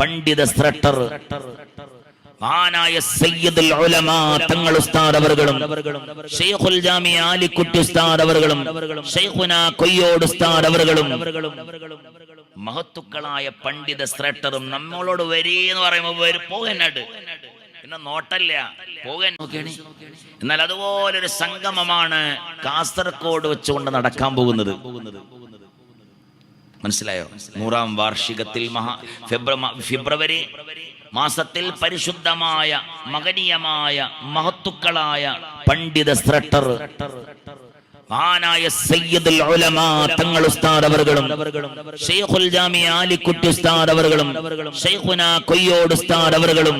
പണ്ഡിത സ്രട്ടർ മാനായ സയ്യിദുൽ ഉലമാ തങ്ങൾ ഉസ്താദ് അവർകളും ഷെയ്ഖുൽ ജാമി ആലിക്കുട്ടി ഉസ്താദ് അവർകളും ഷെയ്ഖുന കൊയ്യോട് ഉസ്താദ് അവർകളും മഹത്തുക്കളായ പണ്ഡിത സ്രട്ടറും നമ്മളോട് വരീ എന്ന് പറയുമ്പോൾ വരും പോകന്നട്ട് പിന്നെ നോട്ടല്ല പോകാൻ നോക്കിയാണ്. എന്നാൽ അതുപോലൊരു സംഗമമാണ് കാസർഗോഡ് വെച്ചുകൊണ്ട് നടക്കാൻ പോകുന്നത്. മനസ്സിലായോ? നൂറാം വാർഷികത്തിൽ മഹാ ഫെബ്രുവരി മാസത്തിൽ പരിശുദ്ധമായ മകനീയമായ മഹത്തുക്കളായ പണ്ഡിത ശ്രട്ടർ മഹാനായ സയ്യിദുൽ ഉലമാ തങ്ങൾ ഉസ്താദ് അവരുകളും ഷെയ്ഖുൽ ജാമി ആലിക്കുട്ടി ഉസ്താദ് അവരുകളും ഷെയ്ഖുന കൊയ്യോട് ഉസ്താദ് അവരുകളും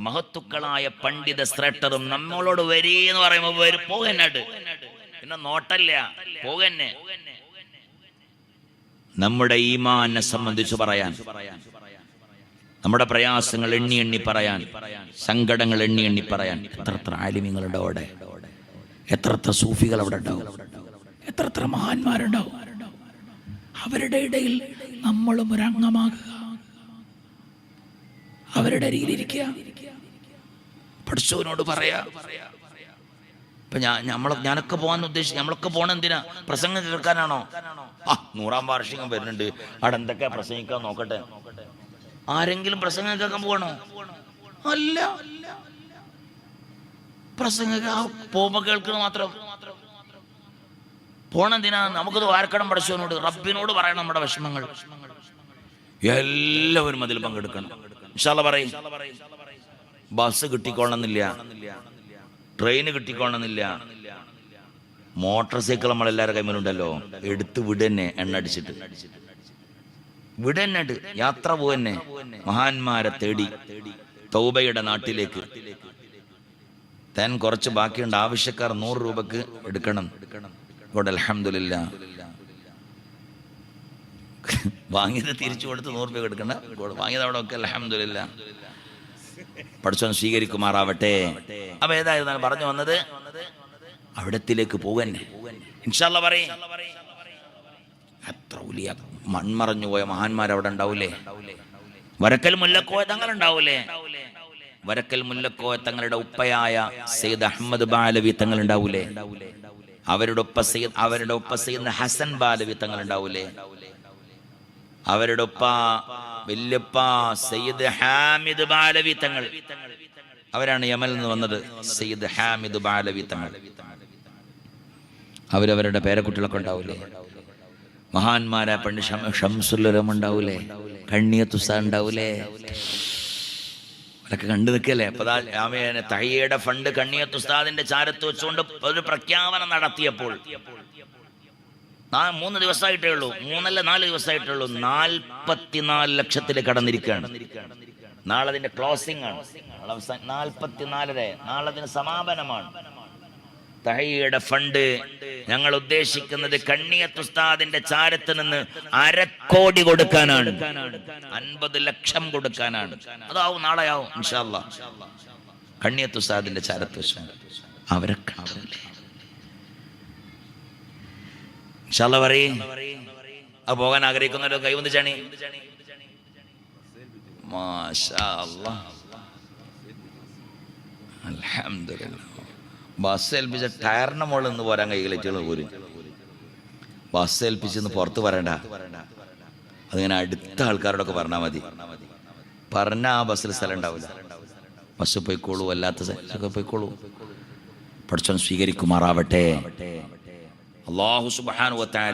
മഹത്തുക്കളായ പണ്ഡിത ശ്രേഷ്ഠരും നമ്മളോട് വരീ. എന്ന് പറയുമ്പോൾ പോകന്നാട്ട് പിന്നെ നോട്ടല്ല. പോകന്നെ നമ്മുടെ ഈമാനെ സംബന്ധിച്ച് പറയാൻ നമ്മുടെ പ്രയാസങ്ങൾ എണ്ണി എണ്ണി പറയാൻ സങ്കടങ്ങൾ എണ്ണി എണ്ണി പറയാൻ എത്ര എത്ര ആലിമ്യങ്ങളുടെ അവിടെ. എത്ര എത്ര സൂഫികൾ അവിടെ ഉണ്ടാവും. എത്ര എത്ര മഹാന്മാരുണ്ടാവും. അവരുടെ ഇടയിൽ നമ്മളും ഒരു അംഗമാകുക. അവരുടെ അരികിലിരിക്കുക പഠിച്ചവനോട് പറയാ ഇപ്പൊ ഞാൻ നമ്മളെ ഞാനൊക്കെ പോകാൻ ഉദ്ദേശിച്ചു നമ്മളൊക്കെ പോണ എന്തിനാ? പ്രസംഗം കേൾക്കാനാണോ? ആ നൂറാം വാർഷികം വരുന്നുണ്ട്. അവിടെ എന്തൊക്കെ പ്രസംഗിക്കാൻ നോക്കട്ടെ? ആരെങ്കിലും പ്രസംഗം കേൾക്കാൻ പോകണോ അല്ല. പ്രസംഗ പോകുമ്പോ കേൾക്കണ മാത്രം. പോണെന്തിനാ നമുക്കത് വാർക്കണം പഠിച്ചവനോട് റബ്ബിനോട് പറയണം നമ്മുടെ വിഷമങ്ങൾ. എല്ലാവരും അതിൽ പങ്കെടുക്കണം. ഇൻഷാല്ല പറയും ബസ് കിട്ടിക്കോളണമെന്നില്ല. ട്രെയിന് കിട്ടിക്കോണമെന്നില്ല മോട്ടോർ സൈക്കിൾ നമ്മളെല്ലാവരുടെ കൈമേലുണ്ടല്ലോ എടുത്ത് വിടന്നെ എണ്ണ അടിച്ചിട്ട്. വിടന്നെ യാത്ര പോവന്നെ. മഹാന്മാരെ തേടി തൗബയുടെ നാട്ടിലേക്ക്. താൻ കുറച്ച് ബാക്കിയുണ്ട്. ആവശ്യക്കാർ നൂറ് രൂപക്ക് എടുക്കണം. ഇവിടെ അലഹമില്ല വാങ്ങിയത് തിരിച്ചു കൊടുത്ത് നൂറ് രൂപ എടുക്കണ്ട. വാങ്ങിയത് അവിടെ ഒക്കെ അലഹമില്ല പഠിച്ചോൻ സ്വീകരിക്കുമാറാവട്ടെ. അപ്പൊ ഏതായിരുന്നാലും പറഞ്ഞു വന്നത് അവിടത്തിലേക്ക് പോകാൻ എത്ര വലിയ മൺമറഞ്ഞു പോയ മഹാന്മാർ അവിടെ ഉണ്ടാവൂലേ? വരക്കൽ മുല്ലക്കോയ തങ്ങൾ ഉണ്ടാവൂലേ? വരക്കൽ മുല്ലക്കോയ തങ്ങളുടെ ഉപ്പയായ സെയ്ദ് അഹമ്മദ് ബാലവി തങ്ങൾ ഉണ്ടാവൂലേ? അവരുടെ ഒപ്പ സെയ്ദ് അവരുടെ ഒപ്പ സെയ്ദ് ഹസൻ ബാലവി തങ്ങൾ ഉണ്ടാവൂലേ? അവരുടെ ഉപ്പ വല്യപ്പ സയ്യിദ് ഹാമിദ് ബാലവി തങ്ങൾ. അവരാണ് യമൽ നിന്ന് വന്നത്. സയ്യിദ് ഹാമിദ് ബാലവി തങ്ങൾ. അവരവരുടെ പേരക്കുട്ടികളൊക്കെ ഉണ്ടാവൂലേ? മഹാന്മാരായ പണ്ട് ഷംസുല്ലരം ഉണ്ടാവൂലേ കണ്ണിയത്തുസ ഉണ്ടാവൂലേ? അതൊക്കെ കണ്ടു നിൽക്കല്ലേ? അപ്പൊ ദാ രാമേന തയ്യയുടെ ഫണ്ട് കണ്ണിയത്തുസ്താദിന്റെ ചാരത്ത് വെച്ചുകൊണ്ട് ഒരു പ്രഖ്യാപനം നടത്തിയപ്പോൾ മൂന്ന് ദിവസമായിട്ടേ ഉള്ളൂ. മൂന്നല്ല നാല് ദിവസമായിട്ടേ ഉള്ളൂ. നാൽപ്പത്തിനാല് ലക്ഷത്തിൽ കടന്നിരിക്കുകയാണ്. നാളെ അതിന്റെ ക്ലോസിംഗ് ആണ് അവസാനം നാൽപ്പത്തിനാലര. നാളെ അതിന് സമാപനമാണ്. തഹയുടെ ഫണ്ട് ഞങ്ങൾ ഉദ്ദേശിക്കുന്നത് കണ്ണിയത്തുസ്താദിന്റെ ചാരത്ത് നിന്ന് അരക്കോടി കൊടുക്കാനാണ്. അൻപത് ലക്ഷം കൊടുക്കാനാണ്. അതാവും നാളെയാവും ഇൻഷാല്ല കണ്ണിയത്തുസ്താദിന്റെ ചാരത്ത് ആവൂലേ? ഇൻഷാല്ല പറയും. അത് പോകാൻ ആഗ്രഹിക്കുന്നവരോ കൈവന്ന് ചാണി. ബസ് ഏൽപ്പിച്ച ടയറിന്റെ മുകളിൽ നിന്ന് പോരാൻ കൈകളിച്ചുകൾ പോരും. ബസ് ഏൽപ്പിച്ചെന്ന് പുറത്ത് പറയണ്ട അതിങ്ങനെ അടുത്ത ആൾക്കാരോടൊക്കെ പറഞ്ഞാൽ മതി. പറഞ്ഞ ആ ബസ്സിൽ സ്ഥലം ഉണ്ടാവില്ല. ബസ് പോയിക്കോളൂ അല്ലാത്ത പോയിക്കോളൂ. പഠിച്ചോൻ സ്വീകരിക്കുമാറാവട്ടെ. അള്ളാഹു സുബാനുവത്തായ